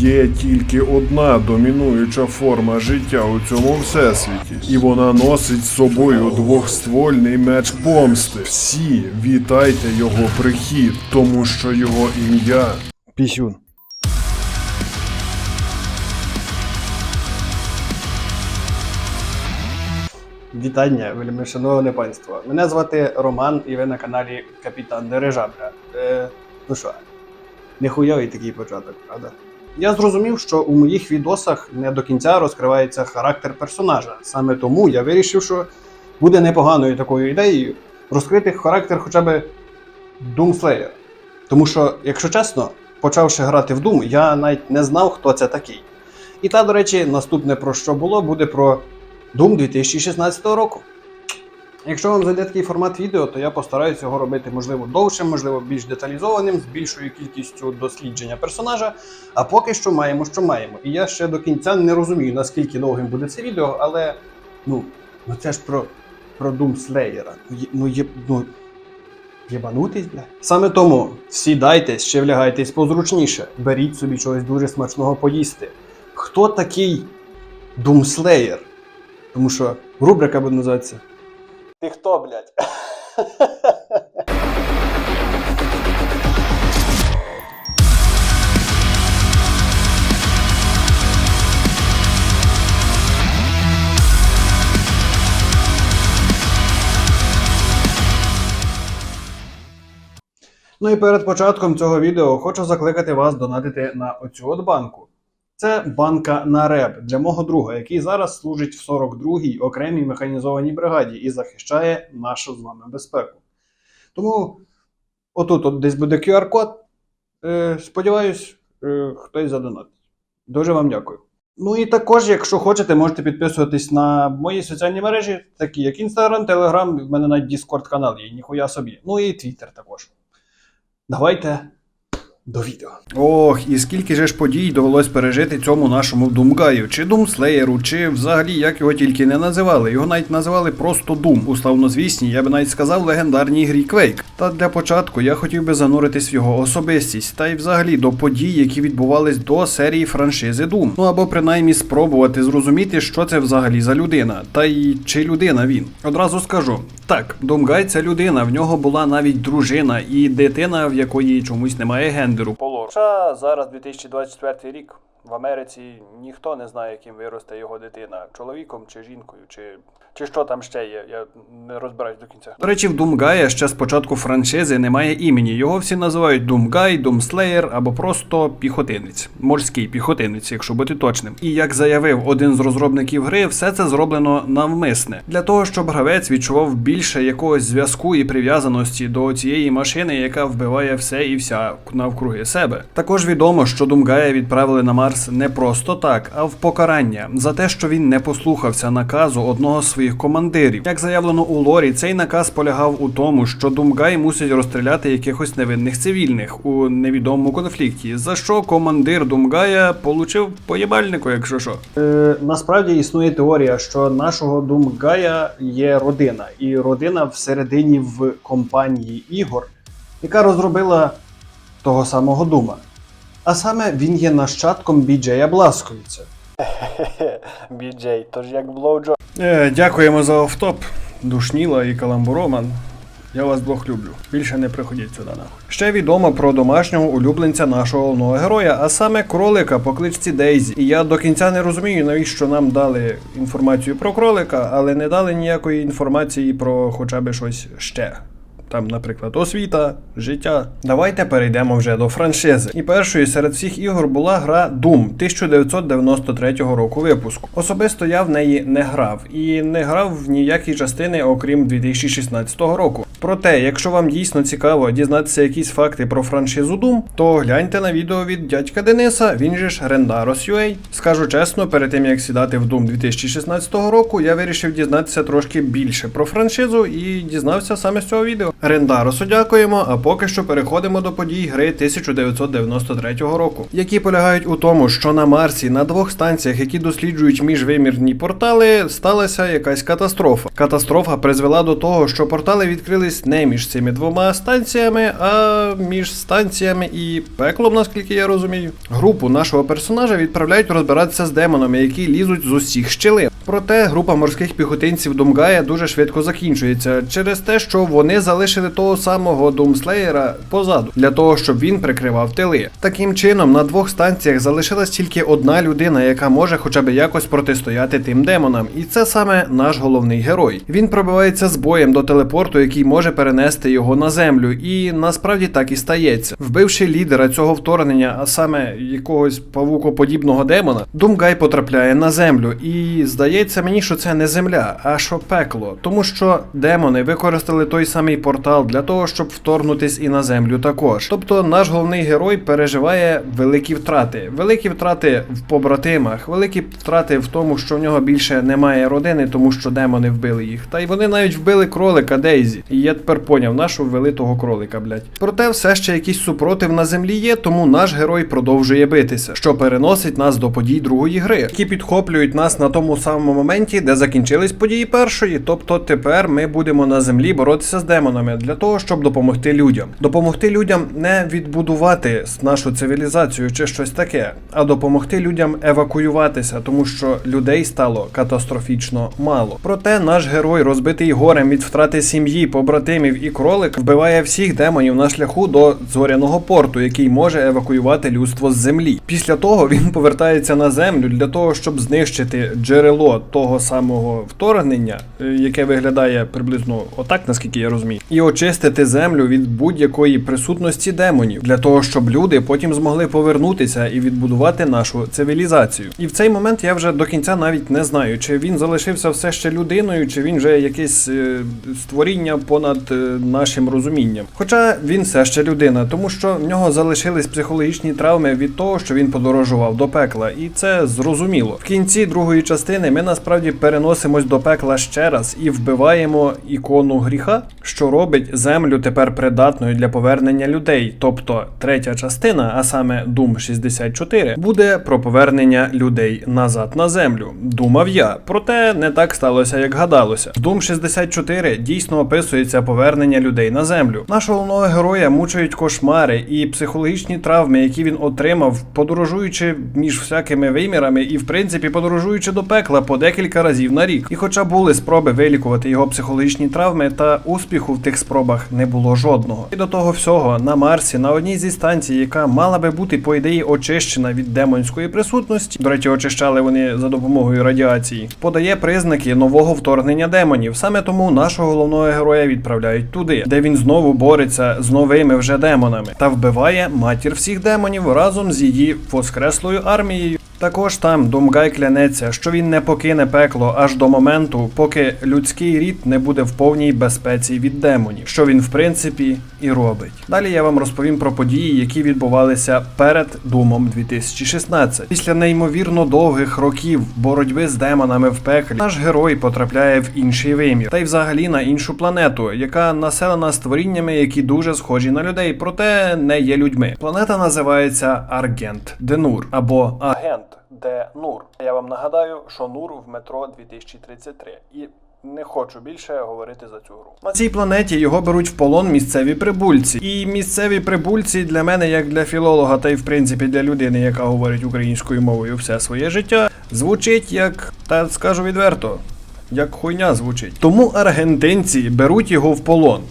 Є тільки одна домінуюча форма життя у цьому всесвіті, і вона носить з собою двохствольний меч помсти. Всі вітайте його прихід, тому що його ім'я Пісюн. Вітання, вельми шановне панство. Мене звати Роман, і ви на каналі Капітан Дирижабля. Е, ну що, нехуйовий такий початок, правда? Я зрозумів, що у моїх відосах не до кінця розкривається характер персонажа. Саме тому я вирішив, що буде непоганою такою ідеєю розкрити характер хоча б Doomslayer. Тому що, якщо чесно, почавши грати в Doom, я навіть не знав, хто це такий. І та, до речі, наступне про що було, буде про Doom 2016 року. Якщо вам зайде такий формат відео, то я постараюся його робити, можливо, довшим, можливо, більш деталізованим, з більшою кількістю дослідження персонажа. А поки що маємо, що маємо. І я ще до кінця не розумію, наскільки довгим буде це відео, але ну, ну це ж про, про Doom Slayer. Ну, є- Ну, ну, Єбанутись, бля. Саме тому сідайтесь, ще влягайтесь позручніше, беріть собі чогось дуже смачного поїсти. Хто такий Doomslayer? Тому що рубрика буде називатися. Ти хто, блядь? Ну і перед початком цього відео хочу закликати вас донатити на оцю от банку. Це банка на РЕБ для мого друга, який зараз служить в 42-й окремій механізованій бригаді і захищає нашу з вами безпеку. Тому отут от десь буде QR-код. Е, сподіваюсь, е, хтось задонатить. Дуже вам дякую. Ну і також, якщо хочете, можете підписуватись на мої соціальні мережі, такі як Instagram, Telegram, в мене навіть Discord канал є, ніхуя собі. Ну і Twitter також. Давайте до відео. Ох, і скільки же ж подій довелось пережити цьому нашому Думгаю, чи Думслеєру, чи взагалі як його тільки не називали. Його навіть називали просто Дум у славнозвісній, я би навіть сказав, легендарній грі Quake. Та для початку я хотів би зануритись в його особистість, та й взагалі до подій, які відбувались до серії франшизи Doom. Ну або принаймні спробувати зрозуміти, що це взагалі за людина, та й чи людина він. Одразу скажу. Так, Думгай це людина, в нього була навіть дружина і дитина, в якої чомусь немає гендеру. Полор. Хоча зараз 2024 рік. В Америці ніхто не знає, яким виросте його дитина, чоловіком чи жінкою, чи, чи що там ще є. Я не розбираюсь до кінця. До речі, в Думгая ще з початку франшизи немає імені. Його всі називають Думгай, Думслеєр або просто піхотинець, морський піхотинець, якщо бути точним. І як заявив один з розробників гри, все це зроблено навмисне для того, щоб гравець відчував більше якогось зв'язку і прив'язаності до цієї машини, яка вбиває все і вся навкруги себе. Також відомо, що Думгая відправили на Марс не просто так, а в покарання за те, що він не послухався наказу одного з своїх командирів. Як заявлено у лорі, цей наказ полягав у тому, що Думгай мусить розстріляти якихось невинних цивільних у невідомому конфлікті. За що командир Думгая получив поєбальнику, якщо що. Е, насправді існує теорія, що нашого Думгая є родина, і родина всередині в компанії ігор, яка розробила того самого Дума. А саме він є нащадком Біджея Бласковіця. Біджей, тож як блоуджо. Е, дякуємо за офтоп. Душніла і каламбуроман. Я вас двох люблю. Більше не приходіть сюди нахуй. Ще відомо про домашнього улюбленця нашого головного героя, а саме кролика по кличці Дейзі. І я до кінця не розумію, навіщо нам дали інформацію про кролика, але не дали ніякої інформації про хоча б щось ще. Там, наприклад, освіта, життя. Давайте перейдемо вже до франшизи. І першою серед всіх ігор була гра Doom 1993 року випуску. Особисто я в неї не грав і не грав в ніякі частини, окрім 2016 року. Проте, якщо вам дійсно цікаво дізнатися якісь факти про франшизу Doom, то гляньте на відео від дядька Дениса, він же ж Rendaros.ua. Скажу чесно, перед тим як сідати в Doom 2016 року, я вирішив дізнатися трошки більше про франшизу і дізнався саме з цього відео. Рендаросу дякуємо, а поки що переходимо до подій гри 1993 року, які полягають у тому, що на Марсі на двох станціях, які досліджують міжвимірні портали, сталася якась катастрофа. Катастрофа призвела до того, що портали відкрились не між цими двома станціями, а між станціями і пеклом, наскільки я розумію. Групу нашого персонажа відправляють розбиратися з демонами, які лізуть з усіх щілин. Проте група морських піхотинців Думгая дуже швидко закінчується через те, що вони залишили того самого Думслеєра позаду для того, щоб він прикривав тили. Таким чином, на двох станціях залишилась тільки одна людина, яка може хоча б якось протистояти тим демонам, і це саме наш головний герой. Він пробивається з боєм до телепорту, який може перенести його на землю, і насправді так і стається. Вбивши лідера цього вторгнення, а саме якогось павукоподібного демона, Думгай потрапляє на землю, і здається мені, що це не земля, а що пекло, тому що демони використали той самий портал для того, щоб вторгнутись і на землю також. Тобто наш головний герой переживає великі втрати, великі втрати в побратимах, великі втрати в тому, що в нього більше немає родини, тому що демони вбили їх. Та й вони навіть вбили кролика Дейзі. І я тепер поняв, нашу ввели того кролика, блять. Проте все ще якийсь супротив на землі є, тому наш герой продовжує битися, що переносить нас до подій другої гри, які підхоплюють нас на тому самому моменті, де закінчились події першої. Тобто тепер ми будемо на землі боротися з демонами для того, щоб допомогти людям. Допомогти людям не відбудувати нашу цивілізацію чи щось таке, а допомогти людям евакуюватися, тому що людей стало катастрофічно мало. Проте наш герой, розбитий горем від втрати сім'ї, побратимів і кролик, вбиває всіх демонів на шляху до зоряного порту, який може евакуювати людство з землі. Після того він повертається на землю для того, щоб знищити джерело того самого вторгнення, е, яке виглядає приблизно отак, наскільки я розумію, і очистити землю від будь-якої присутності демонів, для того, щоб люди потім змогли повернутися і відбудувати нашу цивілізацію. І в цей момент я вже до кінця навіть не знаю, чи він залишився все ще людиною, чи він вже якесь е, створіння понад е, нашим розумінням. Хоча він все ще людина, тому що в нього залишились психологічні травми від того, що він подорожував до пекла, і це зрозуміло. В кінці другої частини ми насправді переносимось до пекла ще раз і вбиваємо ікону гріха, що робить землю тепер придатною для повернення людей. Тобто третя частина, а саме Doom 64, буде про повернення людей назад на землю. Думав я, проте не так сталося, як гадалося. В Doom 64 дійсно описується повернення людей на землю. Нашого головного героя мучають кошмари і психологічні травми, які він отримав, подорожуючи між всякими вимірами і, в принципі, подорожуючи до пекла по декілька разів на рік. І хоча були спроби вилікувати його психологічні травми, та успіху в тих спробах не було жодного. І до того всього на Марсі, на одній зі станцій, яка мала би бути по ідеї очищена від демонської присутності. До речі, очищали вони за допомогою радіації, подає признаки нового вторгнення демонів. Саме тому нашого головного героя відправляють туди, де він знову бореться з новими вже демонами та вбиває матір всіх демонів разом з її воскреслою армією. Також там Думгай клянеться, що він не покине пекло аж до моменту, поки людський рід не буде в повній безпеці від демонів, що він в принципі і робить. Далі я вам розповім про події, які відбувалися перед Думом 2016. Після неймовірно довгих років боротьби з демонами в пеклі, наш герой потрапляє в інший вимір, та й взагалі на іншу планету, яка населена створіннями, які дуже схожі на людей, проте не є людьми. Планета називається Аргент Денур або Агент де Нур. Я вам нагадаю, що Нур в метро 2033. І не хочу більше говорити за цю гру. На цій планеті його беруть в полон місцеві прибульці. І місцеві прибульці для мене, як для філолога, та й в принципі для людини, яка говорить українською мовою все своє життя, звучить як, та скажу відверто, як хуйня звучить. Тому аргентинці беруть його в полон.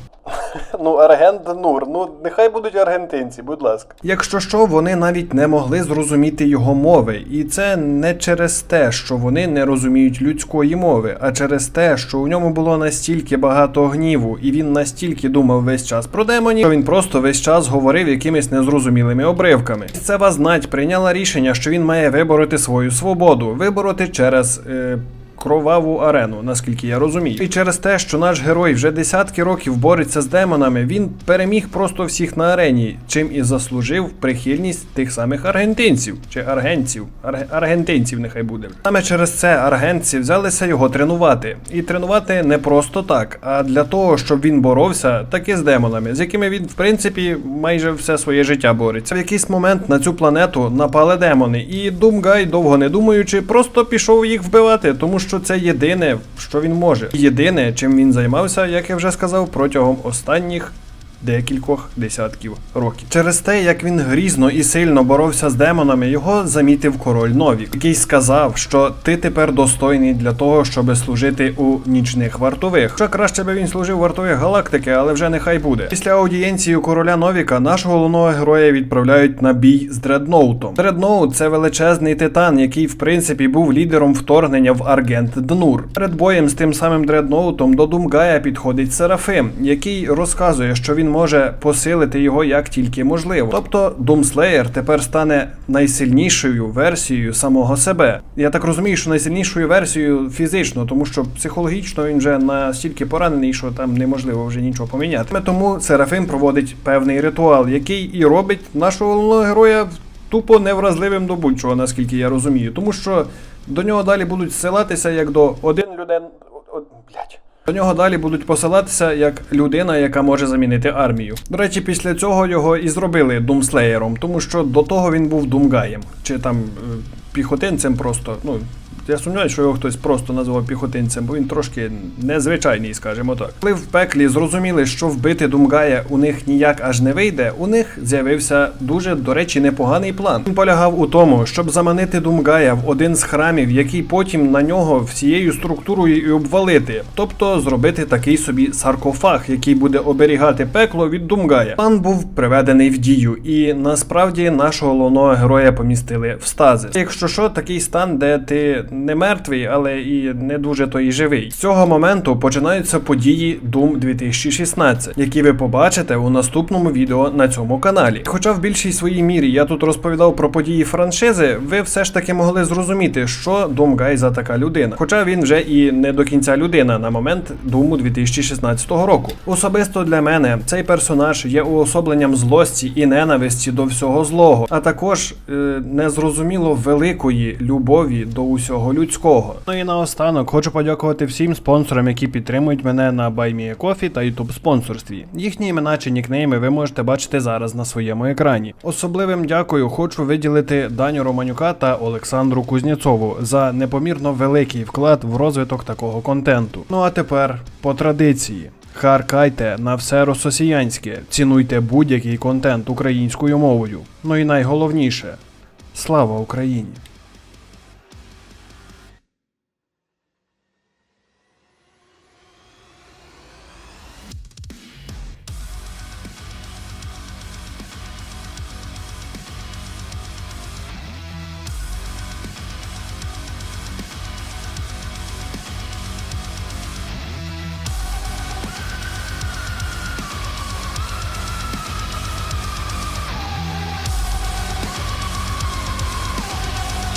Ну, Аргент Нур, ну нехай будуть аргентинці, будь ласка. Якщо що, вони навіть не могли зрозуміти його мови, і це не через те, що вони не розуміють людської мови, а через те, що у ньому було настільки багато гніву, і він настільки думав весь час про демонів, що він просто весь час говорив якимись незрозумілими обривками. Місцева знать прийняла рішення, що він має вибороти свою свободу, вибороти через. Е, кроваву арену, наскільки я розумію. І через те, що наш герой вже десятки років бореться з демонами, він переміг просто всіх на арені, чим і заслужив прихильність тих самих аргентинців чи аргентців. Арг... Аргентинців нехай буде. Саме через це аргентці взялися його тренувати. І тренувати не просто так, а для того, щоб він боровся таки з демонами, з якими він, в принципі, майже все своє життя бореться. В якийсь момент на цю планету напали демони, і Думгай, довго не думаючи, просто пішов їх вбивати, тому що це єдине, що він може. Єдине, чим він займався, як я вже сказав, протягом останніх. Декількох десятків років. Через те, як він грізно і сильно боровся з демонами, його замітив король Новік, який сказав, що ти тепер достойний для того, щоб служити у нічних вартових. Ще краще би він служив вартових галактики, але вже нехай буде. Після аудієнції у короля Новіка нашого головного героя відправляють на бій з Дредноутом. Дредноут це величезний титан, який в принципі був лідером вторгнення в Аргент Днур. Перед боєм з тим самим Дредноутом до Думгая підходить Серафим, який розказує, що він може посилити його як тільки можливо. Тобто Думслеєр тепер стане найсильнішою версією самого себе. Я так розумію, що найсильнішою версією фізично, тому що психологічно він вже настільки поранений, що там неможливо вже нічого поміняти. Тому Серафим проводить певний ритуал, який і робить нашого головного героя тупо невразливим до будь-чого, наскільки я розумію, тому що до нього далі будуть ссилатися як до один о- Блядь. До нього далі будуть посилатися як людина, яка може замінити армію. До речі, після цього його і зробили Думслеєром, тому що до того він був Думгаєм, чи там е, піхотинцем просто. Ну я сумніваюся, що його хтось просто назвав піхотинцем, бо він трошки незвичайний, скажімо так. Коли в пеклі зрозуміли, що вбити Думгая у них ніяк аж не вийде, у них з'явився дуже, до речі, непоганий план. Він полягав у тому, щоб заманити Думгая в один з храмів, який потім на нього всією структурою і обвалити, тобто зробити такий собі саркофаг, який буде оберігати пекло від Думгая. План був приведений в дію, і насправді нашого головного героя помістили в стазис. Якщо що, такий стан, де ти не мертвий, але і не дуже то і живий. З цього моменту починаються події Doom 2016, які ви побачите у наступному відео на цьому каналі. Хоча в більшій своїй мірі я тут розповідав про події франшизи, ви все ж таки могли зрозуміти, що Doom Guy за така людина. Хоча він вже і не до кінця людина на момент Думу 2016 року. Особисто для мене цей персонаж є уособленням злості і ненависті до всього злого, а також е, незрозуміло великої любові до усього людського. Ну і наостанок хочу подякувати всім спонсорам, які підтримують мене на BuyMeACoffee та YouTube спонсорстві. Їхні імена чи нікнейми ви можете бачити зараз на своєму екрані. Особливим дякую хочу виділити Даню Романюка та Олександру Кузнєцову за непомірно великий вклад в розвиток такого контенту. Ну а тепер по традиції. Харкайте на все рососіянське, цінуйте будь-який контент українською мовою. Ну і найголовніше слава Україні!